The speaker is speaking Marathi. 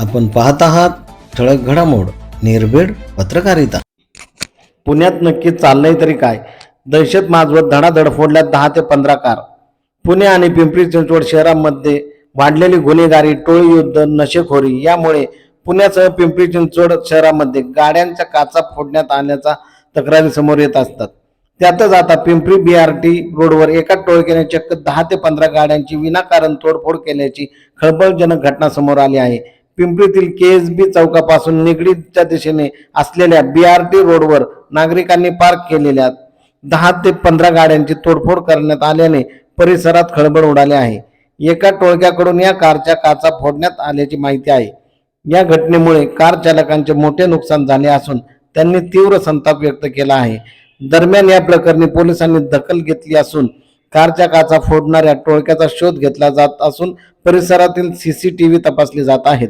आपण पाहत आहात ठळक घडामोड निर्भीड पत्रकारिता. पुण्यात नक्की चाललंय तरी काय? दहशत माजवत धडाधड फोडल्यात दहा ते पंधरा कार. पुणे आणि पिंपरी चिंचवड शहरांमध्ये वाढलेली गुन्हेगारी टोळी युद्ध नशेखोरी यामुळे पुण्यासह पिंपरी चिंचवड शहरामध्ये गाड्यांच्या काचा फोडण्यात आल्याचा तक्रारी समोर येत असतात. त्यातच आता पिंपरी बी आर टी रोडवर एका टोळक्याने चक्क दहा ते पंधरा गाड्यांची विनाकारण तोडफोड केल्याची खळबळजनक घटना समोर आली आहे. पिंपरीतील के एस बी चौकापासून निगडीच्या दिशेने असलेल्या बी आर टी रोडवर नागरिकांनी पार्क केलेल्या दहा ते पंधरा गाड्यांची तोडफोड करण्यात आल्याने परिसरात खळबळ उडाली आहे. एका टोळक्याकडून या कारच्या काचा फोडण्यात आल्याची माहिती आहे. या घटनेमुळे कार चालकांचे मोठे नुकसान झाले असून त्यांनी तीव्र संताप व्यक्त केला आहे. दरम्यान या प्रकरणी पोलिसांनी दखल घेतली असून कारच्या काचा फोडणाऱ्या टोळक्याचा शोध घेतला जात असून परिसरातील सीसीटीव्ही तपासले जात आहेत.